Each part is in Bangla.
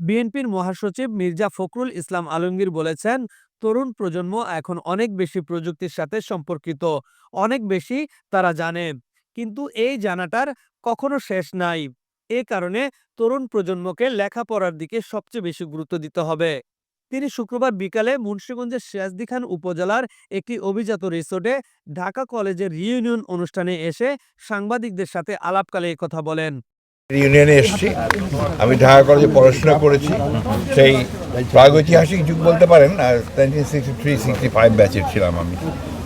বিএনপির মহাসচিব মির্জা ফখরুল ইসলাম আলমগীর বলেছেন, তরুণ প্রজন্ম এখন অনেক বেশি প্রযুক্তির সাথে সম্পর্কিত, অনেক বেশি তারা জানে। কিন্তু এই জানাটার কখনো শেষ নাই। এ কারণে তরুণ প্রজন্মকে লেখাপড়ার দিকে সবচেয়ে বেশি গুরুত্ব দিতে হবে। তিনি শুক্রবার বিকালে মুন্সীগঞ্জের সিরাজদি খান উপজেলার একটি অভিজাত রিসোর্টে ঢাকা কলেজের রিইউনিয়ন অনুষ্ঠানে এসে সাংবাদিকদের সাথে আলাপকালে কথা বলেন। ইউনিয়নে এসেছি। আমি ঢাকা কলেজে পড়াশোনা করেছি। সেই প্রাগৈতিহাসিক যুগ বলতে পারেন nineteen sixty three sixty five ব্যাচের ছিলাম আমি।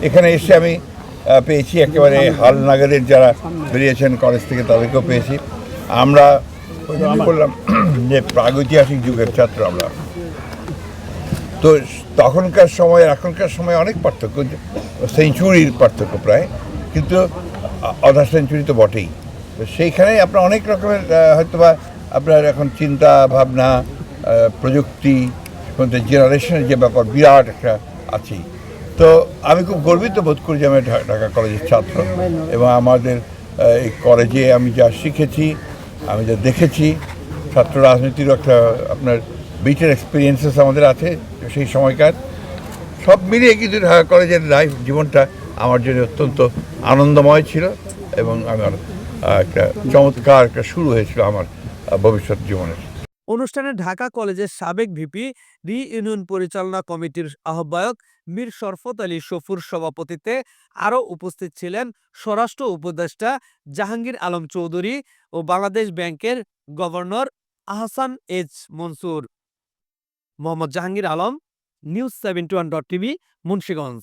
এখানে এসে আমি পেয়েছি একেবারে হাল নাগাদের যারা বেরিয়েছেন কলেজ থেকে, তাদেরকেও পেয়েছি। আমরা বললাম যে প্রাগৈতিহাসিক যুগের ছাত্র আমরা। তো তখনকার সময় এখনকার সময় অনেক পার্থক্য সেঞ্চুরির পার্থক্য প্রায়। কিন্তু আধা সেঞ্চুরি তো বটেই। সেইখানে আপনার অনেক রকমের আহ, হয়তোবা আপনার এখন চিন্তা ভাবনা প্রযুক্তি জেনারেশনের যে ব্যাপার বিরাট একটা আছেই। তো আমি খুব গর্বিত বোধ করি যে আমি ঢাকা কলেজের ছাত্র এবং আমাদের এই কলেজে আমি যা শিখেছি আমি যা দেখেছি ছাত্র রাজনীতিরও একটা আপনার বিটের এক্সপিরিয়েন্সেস আমাদের আছে সেই সময়কার। সব মিলিয়ে কিন্তু ঢাকা কলেজের লাইফ জীবনটা আমার জন্য অত্যন্ত আনন্দময় ছিল এবং আহ, একটা চমৎকার একটা শুরু হয়েছিল আমার ভবিষ্যৎ জীবনের। অনুষ্ঠানে ঢাকা কলেজের সাবেক ভিপি রি ইউনিয়ন পরিচালনা কমিটির আহ্বায়ক মীর শরফত আলী শফুর সভাপতিত্বে আরও উপস্থিত ছিলেন স্বরাষ্ট্র উপদেষ্টা জাহাঙ্গীর আলম চৌধুরী ও বাংলাদেশ ব্যাংকের governor Ahsan H Mansur. Mohammad Jahangir Alam, news seventy one dot TV, Munshiganj.